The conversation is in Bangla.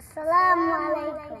আসসালামু আলাইকুম।